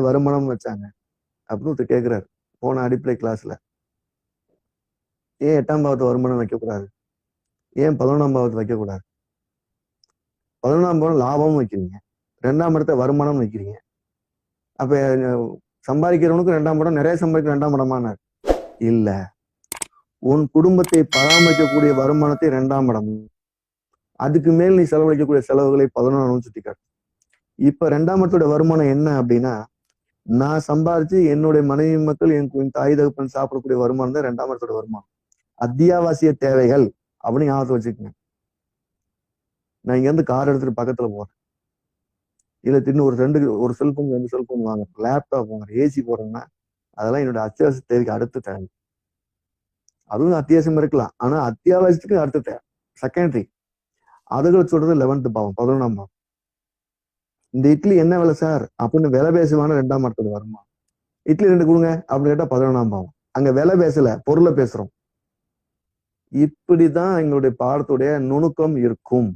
வருமானம் வச்சாங்க. அப்படின்னு ஒருத்தர் கேட்கிறாரு போன அடிப்படை கிளாஸ்ல ஏன் எட்டாம் பாவத்தை வருமானம் வைக்கக்கூடாது? ஏன் பதினொன்றாம் பாவத்தை வைக்கக்கூடாது? பதினொன்றாம் பாவம் லாபமும் வைக்கிறீங்க. ரெண்டாம் இடத்த வருமானம் வைக்கிறீங்க. அப்ப சம்பாதிக்கிறவனுக்கு ரெண்டாம் படம் நிறைய சம்பாதிக்க ரெண்டாம் படமானார். இல்ல. உன் குடும்பத்தை பராமரிக்கக்கூடிய வருமானத்தை ரெண்டாம் படம். அதுக்கு மேல் நீ செலவழிக்கக்கூடிய செலவுகளை பதினொன்றாம் சுட்டி காட்டு இப்ப ரெண்டாம் இடத்தோட வருமானம் என்ன அப்படின்னா நான் சம்பாரிச்சு என்னுடைய மனைவி மக்கள் என் தாய் தகப்பன் சாப்பிடக்கூடிய வருமானம் தான் ரெண்டாம் இடத்தோட வருமானம். அத்தியாவசிய தேவைகள் அப்படின்னு ஞாபகத்தை வச்சுக்கோங்க. நான் இங்க இருந்து கார் எடுத்துட்டு பக்கத்துல போறேன். இல்ல திடீர்னு ஒரு ரெண்டு ஒரு செல்போன் ரெண்டு செல்போன் வாங்க லேப்டாப் வாங்க ஏசி போடுறேன்னா அதெல்லாம் என்னோட அத்தியாவசிய தேவைக்கு அடுத்த தேவை. அதுவும் அத்தியாவசியம் இருக்கலாம். ஆனா அத்தியாவசியத்துக்கு அடுத்த தேவை. செகண்டரி அதுகளை சொல்றது லெவன்த் பாவம் பதினொன்றாம் பாவம். இந்த இட்லி என்ன விலை சார்? அப்படின்னு விலை பேசுவான ரெண்டாம் இடத்துல வருமா இட்லி ரெண்டு கொடுங்க அப்படின்னு கேட்டா பதினொன்றாம் பாவம். அங்க விலை பேசல பொருளை பேசுறோம். இப்படிதான் எங்களுடைய பாடத்துடைய நுணுக்கம் இருக்கும்.